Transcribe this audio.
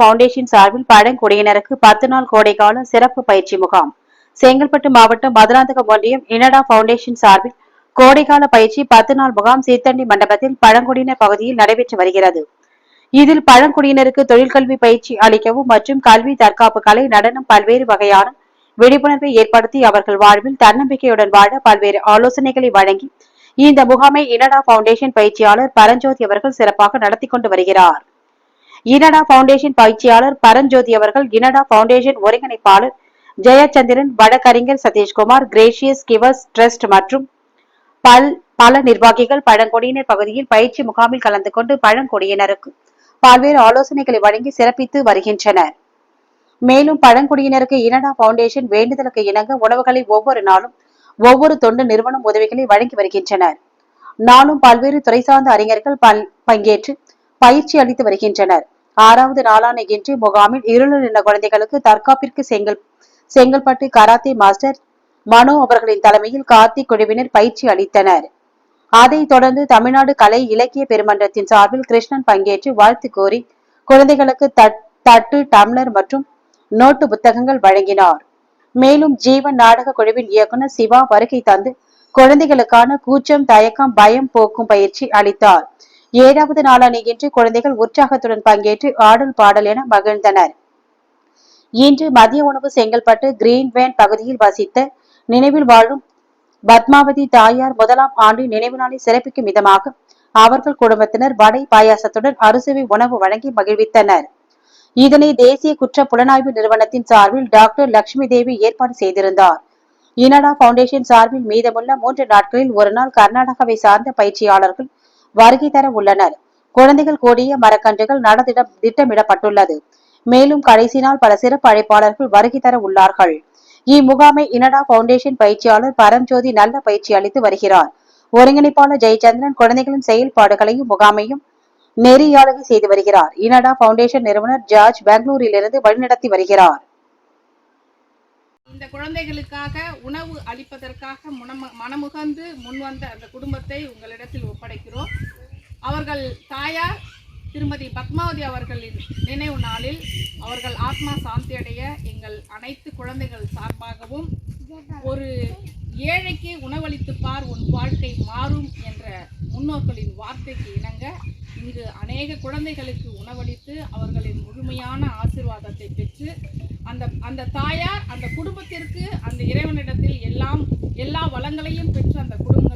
Foundation சார்பில் பழங்குடியினருக்கு பத்து நாள் கோடைக்கால சிறப்பு பயிற்சி முகாம். செங்கல்பட்டு மாவட்டம் மதுராந்தகம் ஒன்றியம் இனடா பவுண்டேஷன் சார்பில் கோடைக்கால பயிற்சி பத்து நாள் முகாம் சீத்தண்டி மண்டபத்தில் பழங்குடியினர் பகுதியில் நடைபெற்று வருகிறது. இதில் பழங்குடியினருக்கு தொழிற்கல்வி பயிற்சி அளிக்கவும் மற்றும் கல்வி தற்காப்பு கலை நடனம் பல்வேறு வகையான விழிப்புணர்வை ஏற்படுத்தி அவர்கள் வாழ்வில் தன்னம்பிக்கையுடன் வாழ பல்வேறு ஆலோசனைகளை வழங்கி இந்த முகாமை இனடா பவுண்டேஷன் பயிற்சியாளர் பரஞ்சோதி அவர்கள் சிறப்பாக நடத்தி கொண்டு வருகிறார். இனடா பவுண்டேஷன் பயிற்சியாளர் பரஞ்சோதி அவர்கள் இனடா பவுண்டேஷன் ஒருங்கிணைப்பாளர் ஜெயச்சந்திரன் வழக்கறிஞர் சதீஷ்குமார் கிரேஷியஸ் கிவர்ஸ் ட்ரஸ்ட் மற்றும் பல் பல நிர்வாகிகள் பழங்குடியினர் பகுதியில் பயிற்சி முகாமில் கலந்து கொண்டு பழங்குடியினருக்கு பல்வேறு ஆலோசனைகளை வழங்கி சிறப்பித்து வருகின்றனர். மேலும் பழங்குடியினருக்கு இனடா பவுண்டேஷன் வேண்டுதலுக்கு இணங்க உணவுகளை ஒவ்வொரு நாளும் ஒவ்வொரு தொண்டு நிறுவனம் உதவிகளை வழங்கி வருகின்றனர். நானும் பல்வேறு துறை சார்ந்த அறிஞர்கள் பங்கேற்று பயிற்சி அளித்து வருகின்றனர். ஆறாவது நாளான இன்று முகாமில் இருளர் என்ற குழந்தைகளுக்கு தற்காப்பிற்கு செங்கல் செங்கல்பட்டு கராத்தே மாஸ்டர் மனோ அவர்களின் தலைமையில் கார்த்திக் குழுவினர் பயிற்சி அளித்தனர். அதைத் தொடர்ந்து தமிழ்நாடு கலை இலக்கிய பெருமன்றத்தின் சார்பில் கிருஷ்ணன் பங்கேற்று வாழ்த்து கோரி குழந்தைகளுக்கு தட்டு டம்ளர் மற்றும் நோட்டு புத்தகங்கள் வழங்கினார். மேலும் ஜீவன் நாடக குழுவின் இயக்குனர் சிவா வருகை தந்து குழந்தைகளுக்கான கூச்சம் தயக்கம் பயம் போக்கும் பயிற்சி அளித்தார். ஏழாவது நாளான இன்று குழந்தைகள் உற்சாகத்துடன் பங்கேற்று ஆடல் பாடல் என மகிழ்ந்தனர். இன்று மதிய உணவு செங்கல்பட்டு கிரீன் வேன் பகுதியில் வசித்த நினைவில் வாழும் பத்மாவதி தாயார் முதலாம் ஆண்டு நினைவு நாளை சிறப்பிக்கும் விதமாக அவர்கள் குடும்பத்தினர் வடை பாயாசத்துடன் அறுசுவை உணவு வழங்கி மகிழ்வித்தனர். இதனை தேசிய குற்ற புலனாய்வு நிறுவனத்தின் சார்பில் டாக்டர் லட்சுமி தேவி ஏற்பாடு செய்திருந்தார். இனடா பவுண்டேஷன் சார்பில் மீதமுள்ள மூன்று நாட்களில் ஒரு நாள் கர்நாடகாவை சார்ந்த பயிற்சியாளர்கள் வருகை தர உள்ளனர். குழந்தைகள் கூடிய மரக்கன்றுகள் நடத்திட திட்டமிடப்பட்டுள்ளது. மேலும் கடைசி நாள் பல சிறப்பு அழைப்பாளர்கள் வருகை தர உள்ளார்கள். இம்முகாமை இனடா பவுண்டேஷன் பயிற்சியாளர் பரம்ஜோதி நல்ல பயிற்சி அளித்து வருகிறார். ஒருங்கிணைப்பாளர் ஜெயச்சந்திரன் குழந்தைகளின் செயல்பாடுகளையும் முகாமையும் நெறியாளுகை செய்து வருகிறார். இனடா பவுண்டேஷன் நிறுவனர் ஜார்ஜ் பெங்களூரிலிருந்து வழிநடத்தி வருகிறார். இந்த குழந்தைகளுக்காக உணவு அளிப்பதற்காக முனம மனமுகந்து முன்வந்த அந்த குடும்பத்தை உங்களிடத்தில் ஒப்படைக்கிறோம். அவர்கள் தாயார் திருமதி பத்மாவதி அவர்களின் நினைவு நாளில் அவர்கள் ஆத்மா சாந்தி அடைய எங்கள் அனைத்து குழந்தைகள் சார்பாகவும் ஒரு ஏழைக்கு உணவளித்து பார் உன் வாழ்க்கை மாறும் என்ற முன்னோர்களின் வார்த்தைக்கு இணங்க இங்கு அநேக குழந்தைகளுக்கு உணவளித்து அவர்களின் முழுமையான ஆசிர்வாதத்தை பெற்று அந்த அந்த தாயார் அந்த குடும்பத்திற்கு அந்த இறைவனிடத்தில் எல்லாம் எல்லா வளங்களையும் பெற்று அந்த குடும்பம்